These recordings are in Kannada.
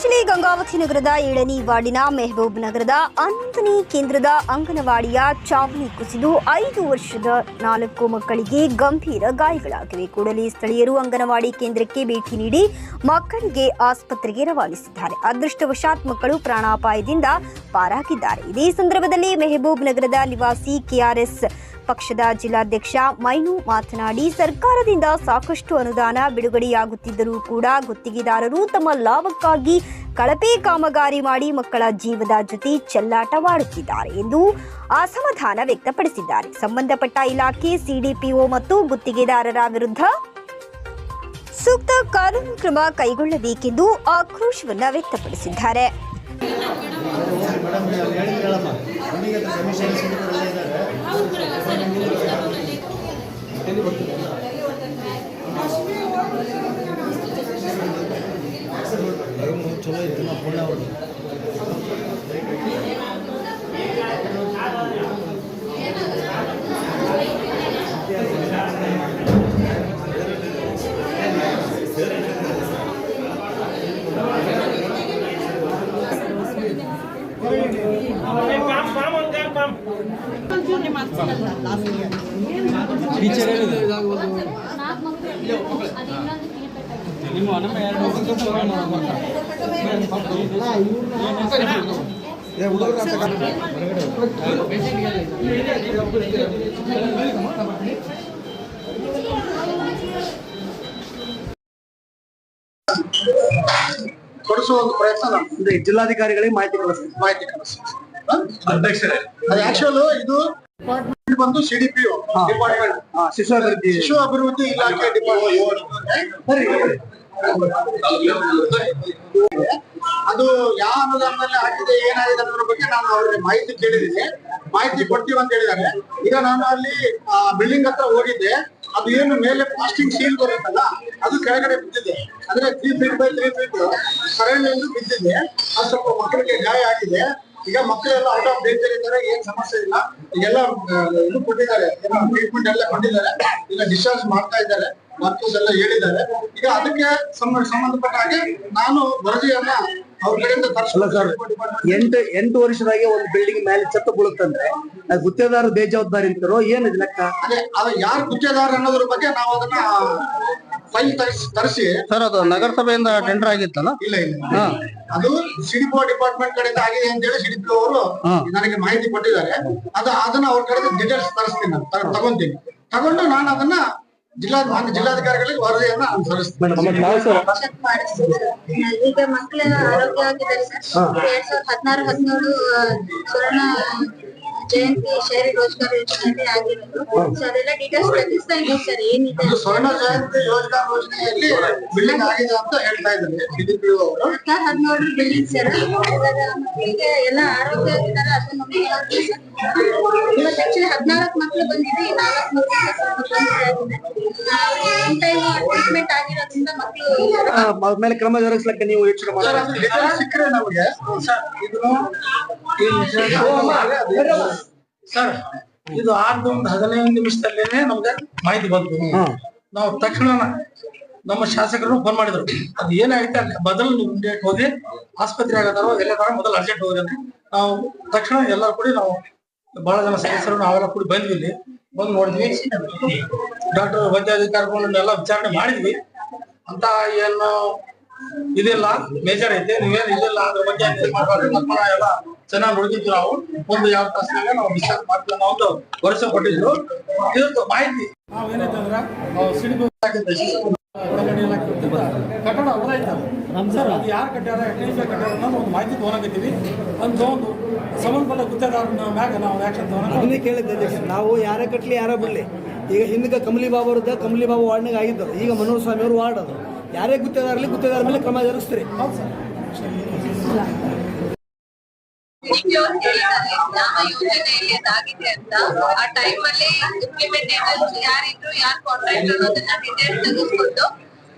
ಜಿಲ್ಲೆ ಗಂಗಾವತಿ ನಗರದ ಏಳನೇ ವಾರ್ಡಿನ ಮೆಹಬೂಬ್ ನಗರದ ಹನ್ನೊಂದನೇ ಕೇಂದ್ರದ ಅಂಗನವಾಡಿಯ ಚಾವಣಿ ಕುಸಿದು ಐದು ವರ್ಷದ ನಾಲ್ಕು ಮಕ್ಕಳಿಗೆ ಗಂಭೀರ ಗಾಯಗಳಾಗಿವೆ. ಕೂಡಲೇ ಸ್ಥಳೀಯರು ಅಂಗನವಾಡಿ ಕೇಂದ್ರಕ್ಕೆ ಭೇಟಿ ನೀಡಿ ಮಕ್ಕಳಿಗೆ ಆಸ್ಪತ್ರೆಗೆ ರವಾನಿಸಿದ್ದಾರೆ. ಅದೃಷ್ಟವಶಾತ್ ಮಕ್ಕಳು ಪ್ರಾಣಾಪಾಯದಿಂದ ಪಾರಾಗಿದ್ದಾರೆ. ಇದೇ ಸಂದರ್ಭದಲ್ಲಿ ಮೆಹಬೂಬ್ ನಗರದ ನಿವಾಸಿ ಕೆಆರ್ಎಸ್ ಪಕ್ಷದ ಜಿಲ್ಲಾಧ್ಯಕ್ಷ ಮೈನು ಮಾತನಾಡಿ, ಸರ್ಕಾರದಿಂದ ಸಾಕಷ್ಟು ಅನುದಾನ ಬಿಡುಗಡೆಯಾಗುತ್ತಿದ್ದರೂ ಕೂಡ ಗುತ್ತಿಗೆದಾರರು ತಮ್ಮ ಲಾಭಕ್ಕಾಗಿ ಕಳಪೆ ಕಾಮಗಾರಿ ಮಾಡಿ ಮಕ್ಕಳ ಜೀವದ ಜೊತೆ ಚೆಲ್ಲಾಟವಾಡುತ್ತಿದ್ದಾರೆ ಎಂದು ಅಸಮಾಧಾನ ವ್ಯಕ್ತಪಡಿಸಿದ್ದಾರೆ. ಸಂಬಂಧಪಟ್ಟ ಇಲಾಖೆ, ಸಿಡಿಪಿಒ ಮತ್ತು ಗುತ್ತಿಗೆದಾರರ ವಿರುದ್ಧ ಸೂಕ್ತ ಕಾನೂನು ಕ್ರಮ ಕೈಗೊಳ್ಳಬೇಕೆಂದು ಆಕ್ರೋಶವನ್ನು ವ್ಯಕ್ತಪಡಿಸಿದ್ದಾರೆ. ಚಲೋ ಇತ್ತು ನಾವು ಪುಣ್ಯ ಅವ್ರು ಟೀಚರ್ ನಿಮ್ಮ ನಮ್ಮ ಎರಡು ಕೊಡಿಸುವ ಒಂದು ಪ್ರಯತ್ನ ನಾನು ಜಿಲ್ಲಾಧಿಕಾರಿಗಳಿಗೆ ಮಾಹಿತಿ ಕಳಿಸ್ತೀವಿ ಮಾಹಿತಿ ಕಳಿಸ್ತೀವಿ ಅಧ್ಯಕ್ಷರೇ. ಅದು ಆಕ್ಚುಲ್ ಇದು ಡಿಪಾರ್ಟ್ಮೆಂಟ್ ಬಂದು ಸಿಡಿಪಿಒ ಶಿಶು ಅಭಿವೃದ್ಧಿ ಶಿಶು ಅಭಿವೃದ್ಧಿ ಇಲಾಖೆ ಡಿಪಾರ್ಟ್ಮೆಂಟ್ ಅದು ಯಾವ ಅನುದಾನದಲ್ಲಿ ಆಗಿದೆ ಏನಾಗಿದೆ ಅನ್ನೋದ್ರ ಬಗ್ಗೆ ನಾನು ಅವ್ರಿಗೆ ಮಾಹಿತಿ ಕೇಳಿದ್ದೀನಿ. ಮಾಹಿತಿ ಕೊಡ್ತೀವಿ ಅಂತ ಹೇಳಿದ್ದಾರೆ. ಈಗ ನಾನು ಅಲ್ಲಿ ಬಿಲ್ಡಿಂಗ್ ಹತ್ರ ಹೋಗಿದ್ದೆ. ಅದು ಏನು ಮೇಲೆ ಪ್ಲಾಸ್ಟಿಕ್ ಸೀಲ್ ಬರುತ್ತಲ್ಲ ಅದು ಕೆಳಗಡೆ ಬಿದ್ದಿದೆ. ಅಂದ್ರೆ three feet by three feet current ಬಿದ್ದಿದೆ. ಅದು ಸ್ವಲ್ಪ ಮಕ್ಕಳಿಗೆ ಗಾಯ ಆಗಿದೆ. ಈಗ ಮಕ್ಕಳೆಲ್ಲ ಔಟ್ ಆಫ್ ಡೇಂಜರ್ ಇದ್ದಾರೆ ಏನ್ ಸಮಸ್ಯೆ ಇಲ್ಲ. ಈಗೆಲ್ಲ ಎಲ್ಲ ಇದು ಕೊಟ್ಟಿದ್ದಾರೆ. ಏನೋ ಟ್ರೀಟ್ಮೆಂಟ್ ಎಲ್ಲ ಕೊಟ್ಟಿದ್ದಾರೆ. ಈಗ ಡಿಸ್ಚಾರ್ಜ್ ಮಾಡ್ತಾ ಇದ್ದಾರೆ. ಡಾಕ್ಟರ್ಸ್ ಎಲ್ಲ ಹೇಳಿದ್ದಾರೆ. ಈಗ ಅದಕ್ಕೆ ಸಂಬ- ಸಂಬಂಧಪಟ್ಟ ಹಾಗೆ ನಾನು ವರದಿಯನ್ನ ಅವ್ರ ಕಡೆಯಿಂದ ಸರ್ ಎಂಟು ಎಂಟು ವರ್ಷದಾಗೆ ಒಂದು ಬಿಲ್ಡಿಂಗ್ ಮೇಲೆ ಛತ್ತು ಬೀಳುತ್ತಂದ್ರೆ ಅದು ಗುತ್ತೇದಾರ ಬೇಜವಾಬ್ದಾರಿ ಅಂತಾರೋ ಏನು ಇದು ಲೆಕ್ಕ? ಅದೇ ಅದು ಯಾರು ಗುತ್ತೇದಾರ ಅನ್ನೋದ್ರ ಬಗ್ಗೆ ನಾವು ಅದನ್ನ ಫೈಲ್ ತರಿಸಿ ತರಿಸಿ. ಸರ್ ಅದು ನಗರಸಭೆಯಿಂದ ಟೆಂಡರ್ ಆಗಿತ್ತಲ್ಲ? ಇಲ್ಲ ಇಲ್ಲ. ಅದು ಸಿಡಿಪೋ ಡಿಪಾರ್ಟ್ಮೆಂಟ್ ಕಡೆಯಿಂದ ಆಗಿದೆ ಅಂತ ಹೇಳಿ ಸಿಡಿಪೋ ಅವರು ನನಗೆ ಮಾಹಿತಿ ಕೊಟ್ಟಿದ್ದಾರೆ. ಅದು ಅದನ್ನ ಅವ್ರ ಕಡೆ ಡೀಟೇಲ್ಸ್ ತರಿಸ್ತೀನಿ ನಾನು. ತಗೊಂತೀನಿ. ತಗೊಂಡು ನಾನು ಅದನ್ನ ಜಿಲ್ಲಾ ಮಾನ್ಯ ಜಿಲ್ಲಾಧಿಕಾರಿಗಳಿಗೆ ವರದಿಯನ್ನ ನಾನು ಸಲ್ಲಿಸ್ತೀನಿ ಚೆಕ್ ಮಾಡಿಸ್ತೀವಿ ಸರ್ ಈಗ ಮಕ್ಕಳೆಲ್ಲ ಆರೋಗ್ಯವಾಗಿದ್ದಾರೆ ಸರ್. ಎರಡ್ ಸಾವಿರದ ಹದಿನಾರು ಹದಿನೇಳು ಸುವರ್ಣ ಜಯಂತಿ ಶೇರಿ ರೋಜ್ಗಾರ್ ಯೋಜನೆಯಲ್ಲಿ ಆಗಿರೋದು. ಸೊ ಅದೆಲ್ಲ ಡೀಟೇಲ್ಸ್ ಇದ್ದೀವಿ ಸರ್ ಏನಿದೆ ಅದು ಸ್ವರ್ಣ ಜಯಂತಿ ಯೋಜನಾ ಯೋಜನೆಯಲ್ಲಿ ಬಿಲ್ಡಿಂಗ್ ಆಗಿದೆ ಅಂತ ಹೇಳ್ತಾ ಇದ್ದಾರೆ ಅವರು. ಹದಿನಾರು ಹದಿನೇಳು ಬಿಲ್ಡಿಂಗ್ ಸರ್. ಮಕ್ಕಳಿಗೆ ಎಲ್ಲ ಆರೋಗ್ಯವಾಗಿದ್ದಾರೆ ಅದನ್ನ ನಮಗೆ ಹೇಳ್ತೀವಿ ಸರ್. ಇವತ್ತು ಆಕ್ಚುಲಿ ಹದಿನಾಲ್ಕು ಮಕ್ಕಳು ಬಂದಿದೆ ನಾಲ್ಕು ಮಕ್ಕಳು ಒನ್ ಟೈಮ್ ಮೇಲೆ ಕ್ರಮ ಜರುಗಿಸ್ಲಿಕ್ಕೆ ನೀವು ಯೋಚನೆ ಸಿಕ್ಕರೆ ನಮಗೆ. ಸರ್ ಇದು ಆರ್ದ ಒಂದು ಹದಿನೈದು ನಿಮಿಷದಲ್ಲೇನೆ ನಮ್ಗೆ ಮಾಹಿತಿ ಬಂತು. ನಾವು ತಕ್ಷಣ ನಮ್ಮ ಶಾಸಕರು ಫೋನ್ ಮಾಡಿದ್ರು. ಅದು ಏನಾಗುತ್ತೆ ನೀವು ಡೇಟ್ ಹೋಗಿ ಆಸ್ಪತ್ರೆ ಆಗತ್ತಾರೋ ಎಲ್ಲ ತರ ಮೊದಲು ಅರ್ಜೆಂಟ್ ಹೋಗಿ ಅಂತ. ನಾವು ತಕ್ಷಣ ಎಲ್ಲರೂ ಕೂಡಿ ನಾವು ಬಹಳ ಜನ ಸದಸ್ಯರು ನಾವೆಲ್ಲ ಕೂಡಿ ಬಂದ್ವಿ ಇಲ್ಲಿ. ಬಂದು ನೋಡಿದ್ವಿ. ಡಾಕ್ಟರ್ ವೈದ್ಯಾಧಿಕಾರಿಗಳನ್ನೆಲ್ಲ ವಿಚಾರಣೆ ಮಾಡಿದ್ವಿ. ಅಂತ ಏನು ಇದಿಲ್ಲ. ಮೇಜರ್ ಐತೆ. ನೀವೇನ್ ಇದಿಲ್ಲ ಅದ್ರ ಬಗ್ಗೆ ಎಲ್ಲ ಚೆನ್ನಾಗಿ ನೋಡಿದ್ವಿ ನಾವು. ಒಂದು ಯಾವ ತಾಸಿನಾಗ ನಾವು ಡಿಸ್ಚಾರ್ಜ್ ಮಾಡ್ತೀವಿ ಅನ್ನೋ ಒಂದು ವರ್ಷ ಕೊಟ್ಟಿದ್ರು. ಇದೊಂದು ಮಾಹಿತಿ. ನಾವು ಏನೈತೆ ಅಂದ್ರೆ ನಾವು ಸಿಡಿಬು ಕಟ್ಟಡ ಸರ್? ಅದು ಯಾರು ಕಟ್ಟಾರ ಎಕನೇಶ ಕಟ್ಟಾರ ಅನ್ನೋದು ಒಂದು ಮಾಹಿತಿ ತಗೊಳಕತ್ತೀವಿ ಒಂದು ತಗೊಂಡು ಸಂಬಂಧಪಟ್ಟ ಗುತ್ತೇದಾರನ ಮ್ಯಾಗ ನಾವು ಯಾಕೆ ಅದನ್ನೇ ಕೇಳಿದ್ದೆ ನಾವು ಯಾರೇ ಕಟ್ಲಿ ಯಾರ ಬಿಡ್ಲಿ ಈಗ ಹಿಂದಕ್ಕೆ ಕಮಲಿ ಬಾಬು ಅವ್ರದ್ದು ಕಮಲಿ ಬಾಬು ವಾರ್ಡ್ನಾಗ ಆಗಿದ್ದರು ಈಗ ಮನೋಹರ್ ಸ್ವಾಮಿ ಅವರು ವಾರ್ಡ್ ಅದು. ಯಾರೇ ಗುತ್ತೇದಾರಲಿ ಗುತ್ತೇದಾರ ಮೇಲೆ ಕ್ರಮ ಜರುಗಿಸ್ತೀರಿ. ಯಾವ ಯೋಜನೆಯಲ್ಲಿ ಅದಾಗಿದೆ ಅಂತ ಆ ಟೈಮ್ ಅಲ್ಲಿ ಇಂಪ್ಲಿಮೆಂಟೇಷನ್ ಯಾರಿದ್ರು ಯಾರು ಕಾಂಟ್ರಾಕ್ಟ್ ಅನ್ನೋದನ್ನ ಡೀಟೇಲ್ಸ್ ತೆಗೆದುಕೊಂಡು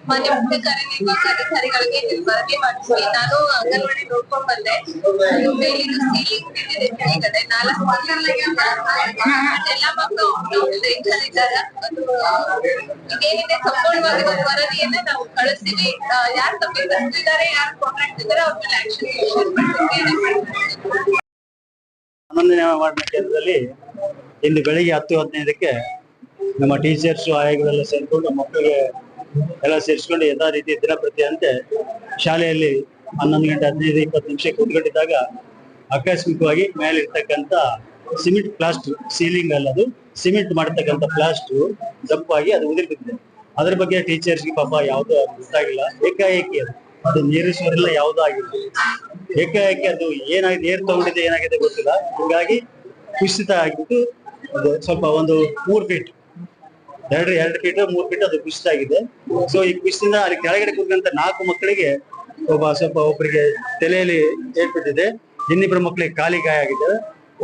ಮಾನ್ಯ ಮುಖ್ಯ ಕಾರ್ಯನಿರ್ವಾಹಕ ಅಧಿಕಾರಿಗಳಿಗೆ ಇಲ್ಲಿ ವರದಿ ಮಾಡಿಸಿ. ನಾನು ಅಂಗನವಾಡಿ ನೋಡ್ಕೊಂಡ್ ಬಂದೆ. ಮೇಲಿನ ಸೀಲಿಂಗ್ ಬಿದ್ದಿದೆ ಕೆಳಗಡೆ ನಾಲ್ಕು ಎಲ್ಲ ಮಕ್ಕಳು ಟೆನ್ಷನ್ ಇದ್ದಾರೆ ಇದೇನಿದೆ ಸಂಪೂರ್ಣವಾಗಿ ಒಂದು ವರದಿಯನ್ನ ನಾವು ಕಳಿಸ್ತೀವಿ. ಯಾರು ತಪ್ಪಿದ್ದಾರೆ ಯಾರು ಕಾಂಟ್ರಾಕ್ಟ್ ಇದ್ದಾರೆ, ಅವ್ರ ಮೇಲೆ ಆಕ್ಷನ್ ಹನ್ನೊಂದನೇ ವಾರ್ಡ್ನ ಕೇಂದ್ರದಲ್ಲಿ ಇಂದು ಬೆಳಿಗ್ಗೆ ಹತ್ತು ಹದಿನೈದಕ್ಕೆ ನಮ್ಮ ಟೀಚರ್ಸ್ ಆಯೋಗದೆಲ್ಲ ಸೇರಿಕೊಂಡು ಮಕ್ಕಳಿಗೆ ಎಲ್ಲ ಸೇರಿಸ್ಕೊಂಡು ಯಥಾ ರೀತಿ ದಿನಪ್ರತಿಯಂತೆ ಶಾಲೆಯಲ್ಲಿ ಹನ್ನೊಂದು ಗಂಟೆ ಹದಿನೈದು, ಇಪ್ಪತ್ತು ನಿಮಿಷ ಕೂತ್ಕೊಂಡಿದ್ದಾಗ ಆಕಸ್ಮಿಕವಾಗಿ ಮೇಲಿರ್ತಕ್ಕಂಥ ಸಿಮೆಂಟ್ ಪ್ಲಾಸ್ಟರ್ ಸೀಲಿಂಗ್ ಅಲ್ಲದು ಸಿಮೆಂಟ್ ಮಾಡಿರ್ತಕ್ಕಂಥ ಪ್ಲಾಸ್ಟರ್ ದಪ್ಪಾಗಿ ಅದು ಉದುರಿ ಬಿದ್ದಿದೆ ಅದ್ರ ಬಗ್ಗೆ ಟೀಚರ್ಸ್ಗೆ ಪಾಪ ಯಾವುದೂ ಗೊತ್ತಾಗಿಲ್ಲ. ಏಕಾಏಕಿ ಅದು. ಅದು ನೀರಿಸುವರೆಲ್ಲ ಯಾವುದೋ ಆಗಿಲ್ಲ. ಏಕಾಏಕಿ ಅದು ಏನಾಗಿದೆ ನೀರು ತಗೊಂಡಿದೆ ಏನಾಗಿದೆ ಗೊತ್ತಿಲ್ಲ. ಹೀಗಾಗಿ ಕುಸಿತ ಆಗಿಬಿಟ್ಟು ಸ್ವಲ್ಪ ಒಂದು ಮೂರ್ ಫೀಟ್ ಎರಡು ಎರಡು ಫೀಟ್ ಮೂರ್ ಫೀಟ್ ಅದು ಕುಸಿತ ಆಗಿದೆ. ಸೊ ಈ ಕುಸಿತದಿಂದ ಅಲ್ಲಿ ಕೆಳಗಡೆ ಕೂತ್ಕೊಂತ ನಾಲ್ಕು ಮಕ್ಕಳಿಗೆ ಒಬ್ಬ ಸ್ವಲ್ಪ ಒಬ್ಬರಿಗೆ ತಲೆಯಲ್ಲಿ ಏರ್ಬಿಟ್ಟಿದೆ ಇನ್ನಿಬ್ಬರು ಮಕ್ಕಳಿಗೆ ಕಾಲಿ ಗಾಯ ಆಗಿದೆ.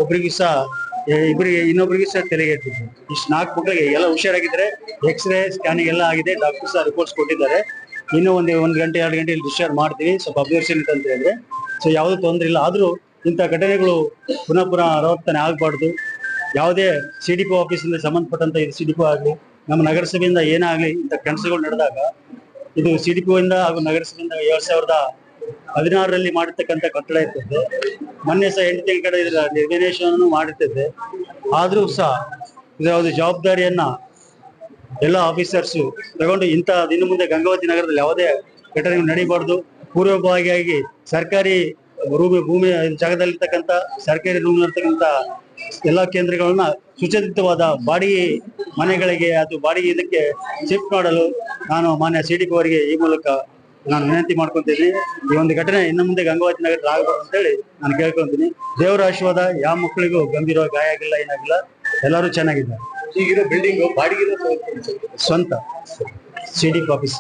ಒಬ್ಬರಿಗೂ ಸಹ ಇಬ್ಬರಿಗೆ ಇನ್ನೊಬ್ಬರಿಗೂ ಸಹ ತಲೆಗೆ ಏರ್ಬಿಟ್ಟಿದೆ ಇಷ್ಟು ನಾಲ್ಕು ಮಕ್ಕಳಿಗೆ ಎಲ್ಲ ಹುಷಾರಾಗಿದ್ರೆ ಎಕ್ಸ್ರೇ ಸ್ಕ್ಯಾನಿಂಗ್ ಎಲ್ಲ ಆಗಿದೆ. ಡಾಕ್ಟರ್ ಸಹ ರಿಪೋರ್ಟ್ಸ್ ಕೊಟ್ಟಿದ್ದಾರೆ. ಇನ್ನೂ ಒಂದು ಒಂದು ಗಂಟೆ, ಎರಡು ಗಂಟೆಯಲ್ಲಿ ಡಿಸ್ಚಾರ್ಜ್ ಮಾಡ್ತೀವಿ. ಸ್ವಲ್ಪ ಅಬ್ಸರ್ವೇಷನ್ ಅಂತ ಹೇಳಿದ್ರೆ. ಸೊ ಯಾವುದೂ ತೊಂದರೆ ಇಲ್ಲ. ಆದರೂ ಇಂಥ ಘಟನೆಗಳು ಪುನಃ ಪುನಃ ಆವರ್ತನೆ ಆಗಬಾರ್ದು. ಯಾವುದೇ ಸಿ ಡಿ ಪಿ ಆಫೀಸಿಂದ ಸಂಬಂಧಪಟ್ಟಂತ ಇದು ಸಿ ಡಿ ಪಿ ಆಗಲಿ ನಮ್ಮ ನಗರಸಭೆಯಿಂದ ಏನೇ ಇಂಥ ಕೆಲಸಗಳು ನಡೆದಾಗ, ಇದು ಸಿ ಡಿ ಹಾಗೂ ನಗರಸಭೆಯಿಂದ ಎರಡ್ ಸಾವಿರದ ಹದಿನಾರರಲ್ಲಿ ಮಾಡಿರ್ತಕ್ಕಂಥ ಕಟ್ಟಡ ಇರ್ತದೆ. ಮೊನ್ನೆ ಸಹ ಎಂಟು ತಿಂಗಳ ಇದರ ನಿರ್ದೇಶನವನ್ನು ಮಾಡಿರ್ತದೆ. ಆದರೂ ಸಹ ಇದರ ಒಂದು ಜವಾಬ್ದಾರಿಯನ್ನ ಎಲ್ಲ ಆಫೀಸರ್ಸ್ ತಗೊಂಡು ಇಂಥ ದಿನ ಮುಂದೆ ಗಂಗಾವತಿ ನಗರದಲ್ಲಿ ಯಾವುದೇ ಘಟನೆಗಳು ನಡೀಬಾರ್ದು. ಪೂರ್ವಭಾವಿಯಾಗಿ ಸರ್ಕಾರಿ ಭೂಮಿ ಭೂಮಿ ಜಾಗದಲ್ಲಿರ್ತಕ್ಕಂಥ, ಸರ್ಕಾರಿ ರೂಮ್ ಇರ್ತಕ್ಕಂಥ ಎಲ್ಲಾ ಕೇಂದ್ರಗಳನ್ನ ಸುಚರಿತವಾದ ಬಾಡಿಗೆ ಮನೆಗಳಿಗೆ ಅದು ಬಾಡಿಗೆ ಇದಕ್ಕೆ ಶಿಫ್ಟ್ ಮಾಡಲು ನಾನು ಮಾನ್ಯ ಸಿ ಡಿ ಅವರಿಗೆ ಈ ಮೂಲಕ ನಾನು ವಿನಂತಿ ಮಾಡ್ಕೊಂತೀನಿ. ಈ ಒಂದು ಘಟನೆ ಇನ್ನು ಮುಂದೆ ಗಂಗಾವತಿ ನಗರ ಆಗಬಾರ್ದು ಅಂತೇಳಿ ನಾನು ಕೇಳ್ಕೊಂತೀನಿ. ದೇವರ ಆಶೀರ್ವಾದ ಯಾವ ಮಕ್ಕಳಿಗೂ ಗಂಭೀರ ಗಾಯ ಆಗಿಲ್ಲ ಏನಾಗಿಲ್ಲ. ಎಲ್ಲರೂ ಚೆನ್ನಾಗಿದ್ದಾರೆ. ಈಗಿರೋ ಬಿಲ್ಡಿಂಗ್ ಬಾಡಿಗೆ ಸ್ವಂತ. ಸಿ ಡಿ ಆಫೀಸ್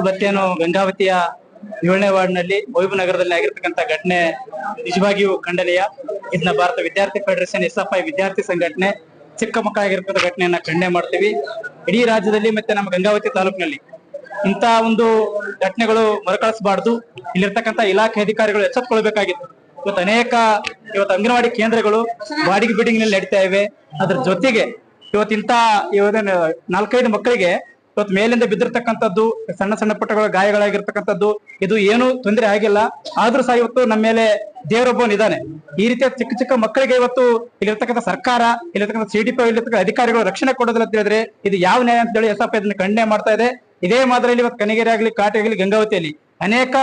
ಇವತ್ತೇನು ಗಂಗಾವತಿಯ ಏಳನೇ ವಾರ್ಡ್ನಲ್ಲಿ ವೈಭವ ನಗರದಲ್ಲಿ ಆಗಿರ್ತಕ್ಕಂತ ಘಟನೆ ನಿಜವಾಗಿಯೂ ಖಂಡನೀಯ. ಇದನ್ನ ಭಾರತ ವಿದ್ಯಾರ್ಥಿ ಫೆಡರೇಷನ್ ಎಸ್ ಎಫ್ ಐ ವಿದ್ಯಾರ್ಥಿ ಸಂಘಟನೆ ಚಿಕ್ಕ ಮಕ್ಕಳಾಗಿರ್ತಕ್ಕಂಥ ಘಟನೆಯನ್ನ ಖಂಡನೆ ಮಾಡ್ತೀವಿ. ಇಡೀ ರಾಜ್ಯದಲ್ಲಿ ಮತ್ತೆ ನಮ್ಮ ಗಂಗಾವತಿ ತಾಲೂಕಿನಲ್ಲಿ ಇಂತ ಒಂದು ಘಟನೆಗಳು ಮರುಕಳಿಸಬಾರ್ದು. ಇಲ್ಲಿರ್ತಕ್ಕಂಥ ಇಲಾಖೆ ಅಧಿಕಾರಿಗಳು ಎಚ್ಚೆತ್ಕೊಳ್ಬೇಕಾಗಿತ್ತು. ಇವತ್ತು ಅನೇಕ ಇವತ್ತು ಅಂಗನವಾಡಿ ಕೇಂದ್ರಗಳು ಬಾಡಿಗೆ ಬಿಲ್ಡಿಂಗ್ನಲ್ಲಿ ನಡೀತಾ ಇವೆ. ಅದ್ರ ಜೊತೆಗೆ ಇವತ್ತಿಂತ ಇವತ್ತ ನಾಲ್ಕೈದು ಮಕ್ಕಳಿಗೆ ಇವತ್ತು ಮೇಲಿಂದ ಬಿದ್ದಿರ್ತಕ್ಕಂಥದ್ದು, ಸಣ್ಣ ಸಣ್ಣ ಪುಟ್ಟಗಳ ಗಾಯಗಳಾಗಿರ್ತಕ್ಕಂಥದ್ದು, ಇದು ಏನು ತೊಂದರೆ ಆಗಿಲ್ಲ. ಆದ್ರೂ ಸಹ ಇವತ್ತು ನಮ್ಮ ಮೇಲೆ ದೇವರೊಬ್ಬನ್ ಇದ್ದಾನೆ. ಈ ರೀತಿಯ ಚಿಕ್ಕ ಚಿಕ್ಕ ಮಕ್ಕಳಿಗೆ ಇವತ್ತು ಇಲ್ಲಿರ್ತಕ್ಕಂಥ ಸರ್ಕಾರ, ಇಲ್ಲಿರ್ತಕ್ಕಂಥ ಸಿ ಡಿ ಪಿ ಇಲ್ಲಿರ್ತಕ್ಕಂಥ ಅಧಿಕಾರಿಗಳು ರಕ್ಷಣೆ ಕೊಡೋದಿಲ್ಲ ಅಂತ ಹೇಳಿದ್ರೆ ಇದು ಯಾವ ನ್ಯಾಯ ಅಂತ ಹೇಳಿ ಎಸ್ ಇದನ್ನ ಖಂಡನೆ ಮಾಡ್ತಾ ಇದೆ. ಇದೇ ಮಾದರಿಯಲ್ಲಿ ಇವತ್ತು ಕನಗಿರಿ ಆಗಲಿ ಕಾಟೆ ಆಗಲಿ ಗಂಗಾವತಿಯಲ್ಲಿ ಅನೇಕ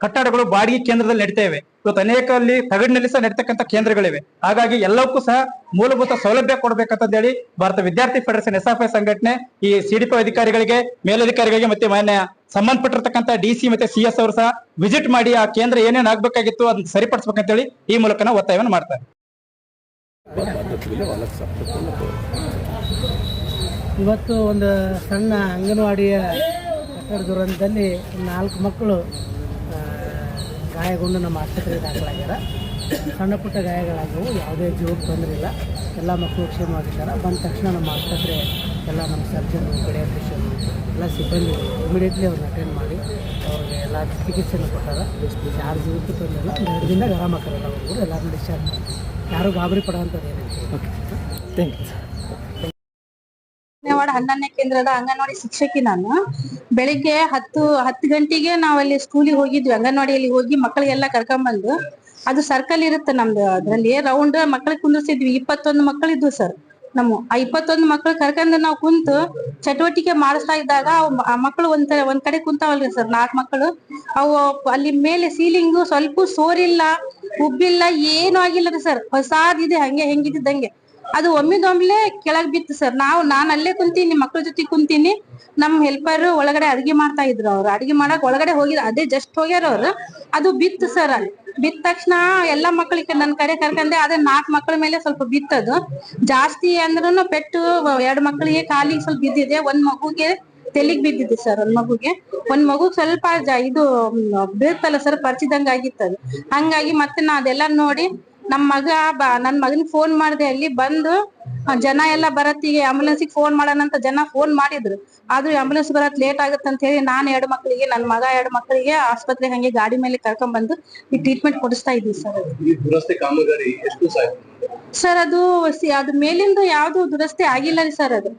ಕಟ್ಟಡಗಳು ಬಾಡಿಗೆ ಕೇಂದ್ರದಲ್ಲಿ ನಡೀತಾ ಇವೆ ಇವತ್ತು ಅನೇಕ ಅಲ್ಲಿ ತಗಡಿನಲ್ಲಿ ಸಹ ನಡೀತಕ್ಕಂಥ ಕೇಂದ್ರಗಳಿವೆ. ಹಾಗಾಗಿ ಎಲ್ಲಕ್ಕೂ ಸಹ ಮೂಲಭೂತ ಸೌಲಭ್ಯ ಕೊಡ್ಬೇಕಂತ ಹೇಳಿ ಭಾರತ ವಿದ್ಯಾರ್ಥಿ ಫೆಡರೇಷನ್ ಎಸ್ ಎಫ್ ಐ ಸಂಘಟನೆ ಈ ಸಿಡಿಪಿ ಅಧಿಕಾರಿಗಳಿಗೆ, ಮೇಲಧಿಕಾರಿಗಳಿಗೆ ಮತ್ತೆ ಮಾನ್ಯ ಸಂಬಂಧಪಟ್ಟಿರತಕ್ಕಂಥ ಡಿ ಸಿ ಮತ್ತೆ ಸಿ ಎಸ್ ಅವರು ಸಹ ವಿಸಿಟ್ ಮಾಡಿ ಆ ಕೇಂದ್ರ ಏನೇನು ಆಗ್ಬೇಕಾಗಿತ್ತು ಅದನ್ನ ಸರಿಪಡಿಸ್ಬೇಕಂತ ಹೇಳಿ ಈ ಮೂಲಕ ಒತ್ತಾಯವನ್ನು ಮಾಡ್ತಾರೆ ಇವತ್ತು ಒಂದು ಸಣ್ಣ ಅಂಗನವಾಡಿಯ ಕಟ್ಟಡ ದುರಂತದಲ್ಲಿ ನಾಲ್ಕು ಮಕ್ಕಳು ಗಾಯಗೊಂಡು ನಮ್ಮ ಆಸ್ಪತ್ರೆಗೆ ದಾಖಲಾಗ್ಯಾರ. ಸಣ್ಣ ಪುಟ್ಟ ಗಾಯಗಳಾಗವು ಯಾವುದೇ ಜೀವಕ್ಕೆ ತೊಂದರೆ ಇಲ್ಲ ಎಲ್ಲ ಮಕ್ಕಳು ಕ್ಷೇಮವಾಗಿದ್ದಾರೆ. ಬಂದ ತಕ್ಷಣ ನಮ್ಮ ಆಸ್ಪತ್ರೆ ಎಲ್ಲ ನಮ್ಮ ಸರ್ಜನ್ ಪೀಡಿಯಾಟ್ರಿಷಿಯನ್ ಎಲ್ಲ ಸಿಬ್ಬಂದಿ ಇಮಿಡಿಯೇಟ್ಲಿ ಅವ್ರನ್ನ ಅಟೆಂಡ್ ಮಾಡಿ, ಅವ್ರಿಗೆ ಎಲ್ಲ ಚಿಕಿತ್ಸೆಯನ್ನು ಕೊಟ್ಟಾರ. ಯಾರು ಜೀವಕ್ಕೆ ತೊಂದರೆ ಇಲ್ಲ. ಎರಡು ದಿನ ಆರಾಮ ಕರೆಲ್ಲ ಅವರು ಎಲ್ಲರೂ ಡಿಸ್ಚಾರ್ಜ್ ಯಾರು ಗಾಬರಿ ಪಡೋವಂಥದ್ದು ಏನಿಲ್ಲ ಓಕೆ ಥ್ಯಾಂಕ್ ಯು ವಾರ್ಡ್ ಹನ್ನೊಂದನೇ ಕೇಂದ್ರದ ಅಂಗನವಾಡಿ ಶಿಕ್ಷಕಿ ನಾನು. ಬೆಳಿಗ್ಗೆ ಹತ್ತು ಹತ್ತು ಗಂಟೆಗೆ ನಾವಲ್ಲಿ ಸ್ಕೂಲಿಗೆ ಹೋಗಿದ್ವಿ. ಅಂಗನವಾಡಿಯಲ್ಲಿ ಹೋಗಿ ಮಕ್ಕಳಿಗೆಲ್ಲ ಕರ್ಕೊಂಬಂದು. ಅದು ಸರ್ಕಲ್ ಇರುತ್ತೆ ನಮ್ದು ಅದ್ರಲ್ಲಿ. ರೌಂಡ್ ಮಕ್ಕಳಿಗೆ ಕುಂದಿರ್ಸಿದ್ವಿ. ಇಪ್ಪತ್ತೊಂದು ಮಕ್ಕಳಿದ್ವು ಸರ್ ನಮ್ಮ ಆ ಇಪ್ಪತ್ತೊಂದು ಮಕ್ಕಳು ಕರ್ಕೊಂಡು ನಾವು ಕುಂತು ಚಟುವಟಿಕೆ ಮಾಡಿಸ್ತಾ ಇದ್ದಾಗ ಆ ಮಕ್ಕಳು ಒಂದ್ ಒಂದ್ ಕಡೆ ಕುಂತಾವಲ್ರಿ ಸರ್ ನಾಲ್ಕು ಮಕ್ಕಳು ಅವು ಅಲ್ಲಿ ಮೇಲೆ ಸೀಲಿಂಗು ಸ್ವಲ್ಪ ಸೋರಿಲ್ಲ, ಉಬ್ಬಿಲ್ಲ, ಏನು ಆಗಿಲ್ಲ ರೀ ಸರ್ ಇದೆ ಹಂಗೆ, ಹೆಂಗಿದ್ದಂಗೆ. ಅದು ಒಮ್ಮಿದೊಮ್ಲೆ ಕೆಳಗ್ ಬಿತ್ತು ಸರ್. ನಾವು, ನಾನ್ ಅಲ್ಲೇ ಕುಂತೀನಿ, ಮಕ್ಳ ಜೊತೆ ಕುಂತೀನಿ. ನಮ್ ಹೆಲ್ಪರ್ ಒಳಗಡೆ ಅಡಿಗೆ ಮಾಡ್ತಾ ಇದ್ರು ಅವ್ರು. ಅಡಿಗೆ ಮಾಡಕ್ ಒಳಗಡೆ ಹೋಗಿದ್ರು ಅದೇ ಜಸ್ಟ್ ಹೋಗ್ಯಾರ ಅವ್ರು. ಅದು ಬಿತ್ತು ಸರ್. ಅಲ್ಲಿ ಬಿತ್ತ ತಕ್ಷಣ ಎಲ್ಲಾ ಮಕ್ಕಳಿಗೆ ನನ್ ಕಡೆ ಕರ್ಕೊಂಡೆ ಅದೇ ನಾಲ್ಕು ಮಕ್ಕಳ ಮೇಲೆ ಸ್ವಲ್ಪ ಬಿತ್ತದು. ಜಾಸ್ತಿ ಅಂದ್ರೂ ಪೆಟ್ಟು ಎರಡ್ ಮಕ್ಕಳಿಗೆ ಕಾಲಿಗೆ ಸ್ವಲ್ಪ ಬಿದ್ದಿದೆ. ಒಂದ್ ಮಗುಗೆ ತೆಲಿಗ್ ಬಿದ್ದಿದೆ ಸರ್, ಒಂದ್ ಮಗುಗೆ. ಒಂದ್ ಮಗು ಸ್ವಲ್ಪ ಇದು, ಬೀಳ್ತಲ್ಲ ಸರ್ ಪರಿಚಿದಂಗ ಆಗಿತ್ತು ಅದು ಹಂಗಾಗಿ ಮತ್ತೆ ನಾ ಅದೆಲ್ಲ ನೋಡಿ ನಮ್ ಮಗ ನನ್ ಮಗನ್ ಫೋನ್ ಮಾಡಿದೆ ಅಲ್ಲಿ ಬಂದು ಜನ ಎಲ್ಲ ಬರತ್ತಿಗೆ ಆಂಬುಲೆನ್ಸಿಗೆ ಫೋನ್ ಮಾಡೋಣ ಅಂತ ಜನ ಫೋನ್ ಮಾಡಿದ್ರು. ಆದ್ರೂ ಆಂಬುಲೆನ್ಸ್ ಬರತ್ ಲೇಟ್ ಆಗುತ್ತೆ ಅಂತ ಹೇಳಿ ನಾನ್ ಎರಡು ಮಕ್ಕಳಿಗೆ ನನ್ ಮಗ ಎರಡು ಮಕ್ಕಳಿಗೆ ಆಸ್ಪತ್ರೆಗೆ ಹಂಗೆ ಗಾಡಿ ಮೇಲೆ ಕರ್ಕೊಂಡ್ ಬಂದು ಈ ಟ್ರೀಟ್ಮೆಂಟ್ ಕೊಡಿಸ್ತಾ ಇದೀವಿ ಸರ್. ಸರ್ ಅದು ಅದ್ ಅದ್ರ ಮೇಲಿಂದ ಯಾವ್ದು ದುರಸ್ತಿ ಆಗಿಲ್ಲ ರೀ ಸರ್ ಅದು.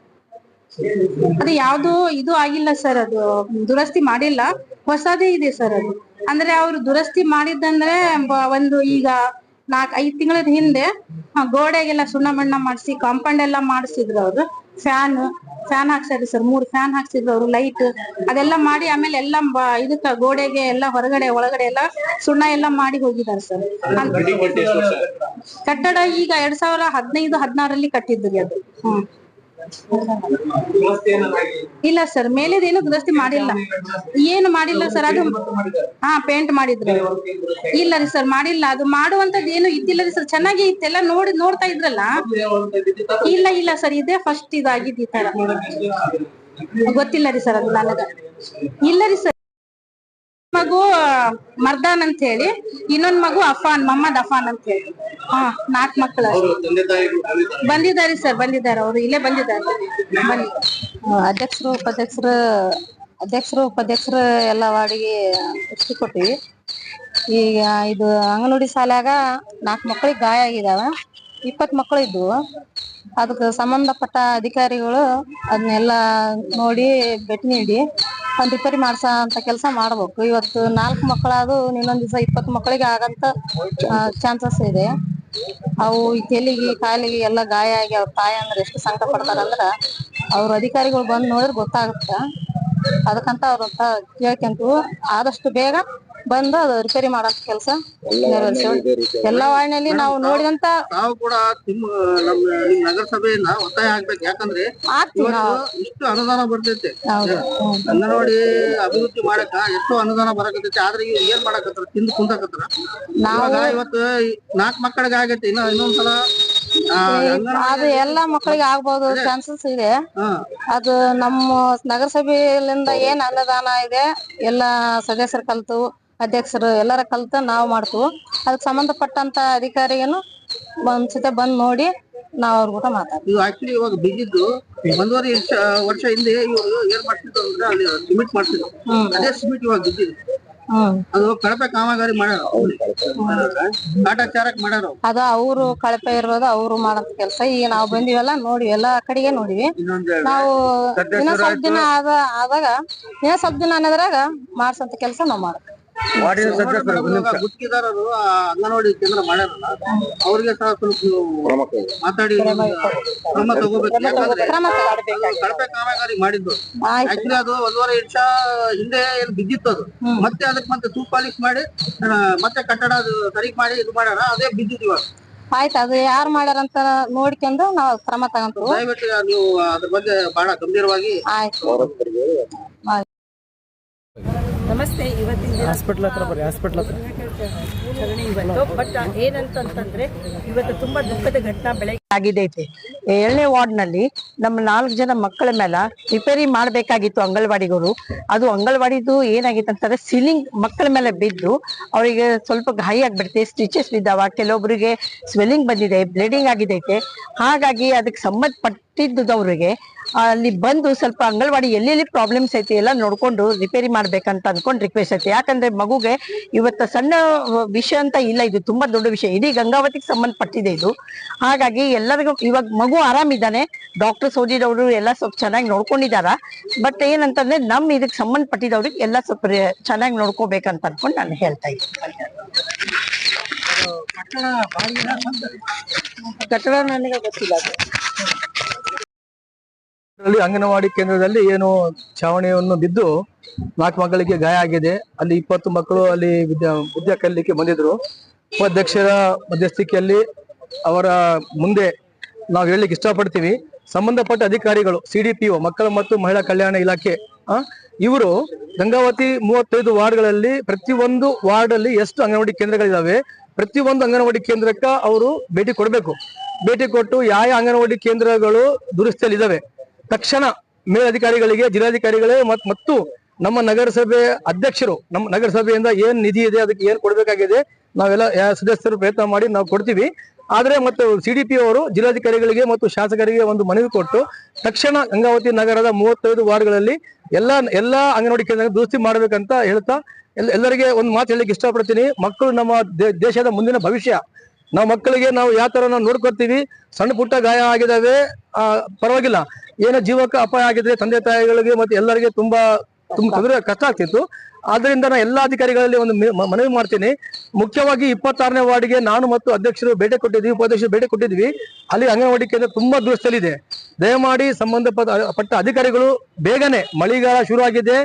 ಅದು ಯಾವ್ದು ಇದು ಆಗಿಲ್ಲ ಸರ್ ಅದು ದುರಸ್ತಿ ಮಾಡಿಲ್ಲ. ಹೊಸದೇ ಇದೆ ಸರ್ ಅದು. ಅಂದ್ರೆ ಅವ್ರು ದುರಸ್ತಿ ಮಾಡಿದ್ದಂದ್ರೆ ಒಂದು ಈಗ ನಾಕ್ ಐದ್ ತಿಂಗಳ ಹಿಂದೆ ಗೋಡೆಗೆಲ್ಲ ಸುಣ್ಣ ಬಣ್ಣ ಮಾಡಿಸಿ ಕಾಂಪೌಂಡ್ ಎಲ್ಲ ಮಾಡಿಸಿದ್ರು ಅವ್ರು. ಫ್ಯಾನ್ ಫ್ಯಾನ್ ಹಾಕ್ಸಿದ್ರು ಸರ್ ಮೂರ್ ಫ್ಯಾನ್ ಹಾಕ್ಸಿದ್ರು ಅವ್ರು ಲೈಟ್ ಅದೆಲ್ಲ ಮಾಡಿ ಆಮೇಲೆ ಎಲ್ಲಾ ಇದಕ್ಕ ಗೋಡೆಗೆ ಎಲ್ಲ ಹೊರಗಡೆ ಒಳಗಡೆ ಎಲ್ಲ ಸುಣ್ಣ ಎಲ್ಲ ಮಾಡಿ ಹೋಗಿದ್ದಾರೆ ಸರ್? ಕಟ್ಟಡ ಈಗ ಎರಡ್ ಸಾವಿರ ಹದಿನೈದು ಹದಿನಾರಲ್ಲಿ ಕಟ್ಟಿದ್ರಿ ಅದು. ಹ್ಮ್. ಇಲ್ಲ ಸರ್ ಮೇಲೆದೇನು ದುರಸ್ತಿ ಮಾಡಿಲ್ಲ. ಏನು ಮಾಡಿಲ್ಲ ಸರ್, ಅದು ಹಾ ಪೇಂಟ್ ಮಾಡಿದ್ರು. ಇಲ್ಲ ರೀ ಸರ್, ಮಾಡಿಲ್ಲ. ಅದು ಮಾಡುವಂತದ್ದು ಏನು ಇದ್ದಿಲ್ಲ ರೀ ಸರ್, ಚೆನ್ನಾಗಿ ಇತ್ತೆಲ್ಲ ನೋಡಿ, ನೋಡ್ತಾ ಇದ್ರಲ್ಲ. ಇಲ್ಲ ಇಲ್ಲ ಸರ್, ಇದೇ ಫಸ್ಟ್ ಇದಾಗಿದ್ದು ಈ ತರ ಗೊತ್ತಿಲ್ಲ ರೀ ಸರ್, ಅದು ನನಗ. ಇಲ್ಲ ರೀ ಸರ್. ಮಗು ಮರ್ದಾನ್ ಅಂತ ಹೇಳಿ. ಇನ್ನೊಂದ್ ಮಗು ಅಫಾನ್ ಮೊಹಮ್ಮದ್ ಅಫಾನ್ ಅಂತ ಹೇಳಿ. ಹಾ ನಾಲ್ಕ್ ಮಕ್ಕಳು ಅವರು ತಂದೆ ತಾಯಿಗಳು ಬಂದಿದ್ದಾರೆ. ಬಂದಿದ್ದಾರೆ ಸರ್ ಬಂದಿದ್ದಾರೆ. ಅವರು ಇಲ್ಲೇ ಬಂದಿದ್ದಾರೆ. ಬನ್ನಿ. ಅಧ್ಯಕ್ಷರು ಉಪಾಧ್ಯಕ್ಷರು ಅಧ್ಯಕ್ಷರು ಉಪಾಧ್ಯಕ್ಷರು ಎಲ್ಲ ವಾರ್ಡಿಗೆ ಅಷ್ಟು ಕೊಟ್ಟಿವಿ. ಈಗ ಇದು ಅಂಗನವಾಡಿ ಶಾಲ್ಯಾಗ ನಾಲ್ಕು ಮಕ್ಕಳಿಗೆ ಗಾಯ ಆಗಿದಾವ. ಇಪ್ಪತ್ತು ಮಕ್ಕಳು ಇದ್ವು. ಅದಕ್ಕೆ ಸಂಬಂಧಪಟ್ಟ ಅಧಿಕಾರಿಗಳು ಅದನ್ನೆಲ್ಲ ನೋಡಿ ಭೇಟಿ ನೀಡಿ, ಒಂದ್ ರಿಪೇರಿ ಮಾಡ್ಸ ಅಂತ ಕೆಲಸ ಮಾಡ್ಬೇಕು. ಇವತ್ತು ನಾಲ್ಕು ಮಕ್ಕಳಾದು ಇನ್ನೊಂದ್ ದಿವಸ ಇಪ್ಪತ್ತು ಮಕ್ಕಳಿಗೆ ಆಗಂತ ಚಾನ್ಸಸ್ ಇದೆ. ಅವು ಈ ತೆಲಿಗೆ ಕಾಲಿಗೆ ಎಲ್ಲ ಗಾಯ ಆಗಿ ಅವ್ರ ತಾಯಿ ಅಂದ್ರೆ ಎಷ್ಟು ಸಂಕಟ ಪಡ್ತಾರಂದ್ರ ಅವ್ರ ಅಧಿಕಾರಿಗಳು ಬಂದ್ ನೋಡಿದ್ರೆ ಗೊತ್ತಾಗುತ್ತ. ಅದಕ್ಕಂತ ಅವ್ರಂತ ಕೇಳ್ಕೊಂತು ಆದಷ್ಟು ಬೇಗ ಬಂದು ಅದು ರಿಪೇರಿ ಮಾಡೋ ಕೆಲಸ. ಎಲ್ಲ ವಾರ್ಡ್ನಲ್ಲಿ ನಾವು ನೋಡಿದಂತ ನಾವು ಕೂಡ ನಿಮ್ಮ ನಮ್ಮ ನಿಮ್ ನಗರಸಭೆಯನ್ನ ಒತ್ತಾಯ ಆಗ್ಬೇಕು. ಯಾಕಂದ್ರೆ ಆಗ್ತೀವಿ ನಾವು. ಇವತ್ತು ಇಷ್ಟು ಅನುದಾನ ಬರ್ತೈತೆ. ಹೌದು. ಅಂಗನವಾಡಿ ಅಭಿವೃದ್ಧಿ ಮಾಡಕ ಎಷ್ಟೋ ಅನುದಾನ ಬರಕತ್ತೈತಿ. ಆದ್ರೆ ಈಗ ಏನ್ ಮಾಡಕತ್ತಾರ? ತಿಂದು ಕುಂತಕತ್ತಾರ ಇವಾಗ ಇವತ್ತು ನಾಲ್ಕ್ ಮಕ್ಕಳಿಗೆ ಆಗೈತಿ. ಇನ್ನ ಇನ್ನೊಂದ್ಸಲ ಆ, ಅಂಗನವಾಡಿ ಅದು ಎಲ್ಲಾ ಮಕ್ಕಳಿಗೆ ಆಗ್ಬೋದು. ಚಾನ್ಸಸ್ ಇದೆ. ಹಾ. ಅದು ನಮ್ಮ ನಗರಸಭೆಯಿಂದ ಏನ್ ಅನುದಾನ ಇದೆ ಎಲ್ಲಾ ಸದಸ್ಯರು ಕಲ್ತು ಅಧ್ಯಕ್ಷರು ಎಲ್ಲರ ಕಲ್ತ ನಾವು ಮಾಡ್ತೀವಿ. ಅದಕ್ಕೆ ಸಂಬಂಧಪಟ್ಟಂತ ಅಧಿಕಾರಿಯನ್ನು ಒಂದ್ಸತೆ ಬಂದ್ ನೋಡಿ ನಾವ್ ಅವ್ರ ಕೂಡ ಮಾತಾಡ್ತೀವಿ. ಆಕ್ಚುಲಿ ಇವಾಗ ಬಿದ್ದಿದ್ದು ಒಂದೂವರೆ ವರ್ಷ ವರ್ಷ ಹಿಂದೆ ಇವರು ಏನ್ ಮಾಡ್ತಿದ್ರು ಅಂದ್ರೆ ಅಲ್ಲಿ ಸಿಮೆಂಟ್ ಮಾಡ್ತಿದ್ರು ಅದೇ ಸಿಮೆಂಟ್ ಇವಾಗ ಹ್ಮ್. ಅದು ಕಳಪೆ ಕಾಮಗಾರಿ ಮಾಡ್ಯಾರ ಕಾಟಾಚಾರಕ್ ಮಾಡ್ಯಾರ ಅದು ಅವರು ಕಳಪೆ ಇರ್ಬೋದು ಅವ್ರು ಮಾಡಂತ ಕೆಲಸ. ಈಗ ನಾವು ಬಂದಿವಲ್ಲ ನೋಡಿ ಎಲ್ಲಾ ಕಡೆಗೆ ನೋಡಿವಿ. ನಾವು ಇನ್ನ ಸ್ವಲ್ಪ ದಿನ ಆದ ಆದಾಗ ಇನ್ನ ಸ್ವಲ್ಪ ದಿನ ಅನ್ನೋದ್ರಾಗ ಮಾಡ್ಸಂತ ಕೆಲಸ ನಾವ್ ಮಾಡ್ತೀವಿ. ವಾರ್ಡಿನ ಸದಸ್ಯರು ಇವಾಗ ಗುತ್ತಿಗೆದಾರರು ಅಂಗನವಾಡಿ ಕೇಂದ್ರ ಮಾಡ್ಯಾರಲ್ಲ ಅವ್ರಿಗೆ ಸಹ ಸ್ವಲ್ಪ ನೀವು ಮಾತಾಡಿ ಕ್ರಮ ತಗೋಬೇಕು. ಯಾಕಂದ್ರೆ ಕಳಪೆ ಕಾಮಗಾರಿ ಮಾಡಿದ್ದು. ಆಯ್ತು. ಆಕ್ಚುಲಿ ಅದು ಒಂದೂವರೆ ವರ್ಷ ಹಿಂದೆ ಏನ್ ಬಿದ್ದಿತ್ತು ಅದು. ಮತ್ತೆ ಅದಕ್ಕೆ ಮತ್ತೆ ಟೂ ಪಾಲಿಶ್ ಮಾಡಿ ಮತ್ತೆ ಕಟ್ಟಡ ಅದು ಸರಿ ಮಾಡಿ ಇದು ಮಾಡ್ಯಾರ. ಅದೇ ಬಿದ್ದಿತ್ತು ಇವಾಗ. ಆಯ್ತು ಅದು ಯಾರು ಮಾಡ್ಯಾರಂತ ನೋಡ್ಕೊಂಡು ನಾವು ಕ್ರಮ ತಗೊಂತೀವಿ. ದಯವಿಟ್ಟು ನೀವು ಅದ್ರ ಬಗ್ಗೆ ಬಹಳ ಗಂಭೀರವಾಗಿ ಆಯ್ತು. ನಮಸ್ತೆ ಇವತ್ತಿನ ದಿನ ಹಾಸ್ಪಿಟ್ಲ್ ಹತ್ರ ಬರ್ರಿ ಹಾಸ್ಪಿಟ್ಲ್ ಹತ್ರ. ಇವತ್ತು ಬಟ್ ಏನಂತಂತಂದ್ರೆ ಇವತ್ತು ತುಂಬಾ ದುಃಖದ ಘಟನಾ ಬೆಳಗ್ಗೆ ಆಗಿದೈತೆ ಏಳನೇ ವಾರ್ಡ್ನಲ್ಲಿ ನಮ್ಮ ನಾಲ್ಕು ಜನ ಮಕ್ಕಳ ಮೇಲೆ ರಿಪೇರಿ ಮಾಡ್ಬೇಕಾಗಿತ್ತು ಅಂಗನವಾಡಿಗರು ಅದು ಅಂಗನವಾಡಿದು ಏನಾಗಿತ್ತು ಅಂತಂದ್ರೆ ಸೀಲಿಂಗ್ ಮಕ್ಕಳ ಮೇಲೆ ಬಿದ್ದು ಅವರಿಗೆ ಸ್ವಲ್ಪ ಗಾಯ ಆಗ್ಬಿಡುತ್ತೆ ಸ್ಟಿಚಸ್ ಬಿದ್ದಾವ ಕೆಲವೊಬ್ಬರಿಗೆ ಸ್ವೆಲ್ಲಿಂಗ್ ಬಂದಿದೆ ಬ್ಲೀಡಿಂಗ್ ಆಗಿದೈತೆ ಹಾಗಾಗಿ ಅದಕ್ಕೆ ಸಂಬಂಧಪಟ್ಟಿದ್ದವರಿಗೆ ಅಲ್ಲಿ ಬಂದು ಸ್ವಲ್ಪ ಅಂಗನವಾಡಿ ಎಲ್ಲೆಲ್ಲಿ ಪ್ರಾಬ್ಲಮ್ಸ್ ಐತಿ ಎಲ್ಲ ನೋಡ್ಕೊಂಡು ರಿಪೇರಿ ಮಾಡ್ಬೇಕಂತ ಅನ್ಕೊಂಡು ರಿಕ್ವೆಸ್ಟ್ ಐತಿ. ಯಾಕಂದ್ರೆ ಮಗುಗೆ ಇವತ್ತು ಸಣ್ಣ ವಿಷಯ ಅಂತ ಇಲ್ಲ ಇದು ತುಂಬಾ ದೊಡ್ಡ ವಿಷಯ. ಇಡೀ ಗಂಗಾವತಿಗೆ ಸಂಬಂಧಪಟ್ಟಿದೆ ಇದು. ಹಾಗಾಗಿ ಎಲ್ಲರಿಗೂ ಇವಾಗ ಮಗು ಆರಾಮಿದ್ದಾನೆ ಡಾಕ್ಟರ್ ಸೋಜಿದವರು ಎಲ್ಲ ಸ್ವಲ್ಪ ಚೆನ್ನಾಗಿ ನೋಡ್ಕೊಂಡಿದಾರ. ಬಟ್ ಏನಂತಂದ್ರೆ ನಮ್ ಇದಕ್ಕೆ ಸಂಬಂಧಪಟ್ಟಿದವ್ರಿಗೆ ಎಲ್ಲ ಸ್ವಲ್ಪ ಚೆನ್ನಾಗಿ ನೋಡ್ಕೋಬೇಕಂತ ಅನ್ಕೊಂಡು ನಾನು ಹೇಳ್ತಾ ಇದ್ದೀನಿ ಕಟ್ಟಡ ನನಗೆ ಗೊತ್ತಿಲ್ಲ ಅದು. ಅಲ್ಲಿ ಅಂಗನವಾಡಿ ಕೇಂದ್ರದಲ್ಲಿ ಏನು ಛಾವಣಿಯನ್ನು ಬಿದ್ದು ನಾಲ್ಕು ಮಕ್ಕಳಿಗೆ ಗಾಯ ಆಗಿದೆ. ಅಲ್ಲಿ ಇಪ್ಪತ್ತು ಮಕ್ಕಳು ಅಲ್ಲಿ ವಿದ್ಯಾ ಕಲಿಲಿಕ್ಕೆ ಬಂದಿದ್ರು. ಉಪಾಧ್ಯಕ್ಷರ ಮಧ್ಯಸ್ಥಿಕೆಯಲ್ಲಿ ಅವರ ಮುಂದೆ ನಾವು ಹೇಳಲಿಕ್ಕೆ ಇಷ್ಟಪಡ್ತೀವಿ. ಸಂಬಂಧಪಟ್ಟ ಅಧಿಕಾರಿಗಳು, ಸಿ ಡಿ ಮಕ್ಕಳ ಮತ್ತು ಮಹಿಳಾ ಕಲ್ಯಾಣ ಇಲಾಖೆ ಇವರು ಗಂಗಾವತಿ ಮೂವತ್ತೈದು ವಾರ್ಡ್ಗಳಲ್ಲಿ ಪ್ರತಿಯೊಂದು ವಾರ್ಡ್ ಅಲ್ಲಿ ಎಷ್ಟು ಅಂಗನವಾಡಿ ಕೇಂದ್ರಗಳಿದಾವೆ, ಪ್ರತಿಯೊಂದು ಅಂಗನವಾಡಿ ಕೇಂದ್ರಕ್ಕೆ ಅವರು ಭೇಟಿ ಕೊಡಬೇಕು. ಭೇಟಿ ಕೊಟ್ಟು ಯಾವ ಅಂಗನವಾಡಿ ಕೇಂದ್ರಗಳು ದುರಸ್ತಿಯಲ್ಲಿದ್ದಾವೆ ತಕ್ಷಣ ಮೇಲಧಿಕಾರಿಗಳಿಗೆ, ಜಿಲ್ಲಾಧಿಕಾರಿಗಳೇ ಮತ್- ಮತ್ತು ನಮ್ಮ ನಗರಸಭೆ ಅಧ್ಯಕ್ಷರು, ನಮ್ಮ ನಗರಸಭೆಯಿಂದ ಏನ್ ನಿಧಿ ಇದೆ, ಅದಕ್ಕೆ ಏನ್ ಕೊಡಬೇಕಾಗಿದೆ, ನಾವೆಲ್ಲ ಸದಸ್ಯರು ಪ್ರಯತ್ನ ಮಾಡಿ ನಾವು ಕೊಡ್ತೀವಿ. ಆದರೆ ಮತ್ತು ಸಿ ಡಿ ಪಿ ಅವರು ಜಿಲ್ಲಾಧಿಕಾರಿಗಳಿಗೆ ಮತ್ತು ಶಾಸಕರಿಗೆ ಒಂದು ಮನವಿ ಕೊಟ್ಟು ತಕ್ಷಣ ಗಂಗಾವತಿ ನಗರದ ಮೂವತ್ತೈದು ವಾರ್ಡ್ಗಳಲ್ಲಿ ಎಲ್ಲ ಎಲ್ಲ ಅಂಗನವಾಡಿ ಕೇಂದ್ರ ದುರಸ್ತಿ ಮಾಡಬೇಕಂತ ಹೇಳ್ತಾ ಎಲ್ಲ, ಎಲ್ಲರಿಗೆ ಒಂದು ಮಾತು ಹೇಳಲಿಕ್ಕೆ ಇಷ್ಟಪಡ್ತೀನಿ. ಮಕ್ಕಳು ನಮ್ಮ ದೇಶದ ಮುಂದಿನ ಭವಿಷ್ಯ. ನಾವು ಮಕ್ಕಳಿಗೆ ನಾವು ಯಾವ ತರ ನಾವು ನೋಡ್ಕೊಳ್ತೀವಿ. ಸಣ್ಣ ಪುಟ್ಟ ಗಾಯ ಆಗಿದಾವೆ ಪರವಾಗಿಲ್ಲ. ಏನೋ ಜೀವಕ್ಕೆ ಅಪಾಯ ಆಗಿದ್ರೆ ತಂದೆ ತಾಯಿಗಳಿಗೆ ಮತ್ತೆ ಎಲ್ಲರಿಗೆ ತುಂಬಾ ತುಂಬ ತೊಂದರೆ, ಕಷ್ಟ ಆಗ್ತಿತ್ತು. ಆದ್ರಿಂದ ನಾನು ಎಲ್ಲಾ ಅಧಿಕಾರಿಗಳಲ್ಲಿ ಒಂದು ಮನವಿ ಮಾಡ್ತೀನಿ. ಮುಖ್ಯವಾಗಿ ಇಪ್ಪತ್ತಾರನೇ ವಾರ್ಡ್ಗೆ ನಾನು ಮತ್ತು ಅಧ್ಯಕ್ಷರು ಭೇಟಿ ಕೊಟ್ಟಿದ್ವಿ, ಉಪಾಧ್ಯಕ್ಷರು ಭೇಟಿ ಕೊಟ್ಟಿದ್ವಿ. ಅಲ್ಲಿ ಅಂಗನವಾಡಿ ಕೇಂದ್ರ ತುಂಬಾ ದುರಸ್ಥಲಿದೆ ದಯಮಾಡಿ ಸಂಬಂಧಪಟ್ಟ ಪಟ್ಟ ಅಧಿಕಾರಿಗಳು ಬೇಗನೆ ಮಳೆಗಾಲ ಶುರು ಆಗಿದೆ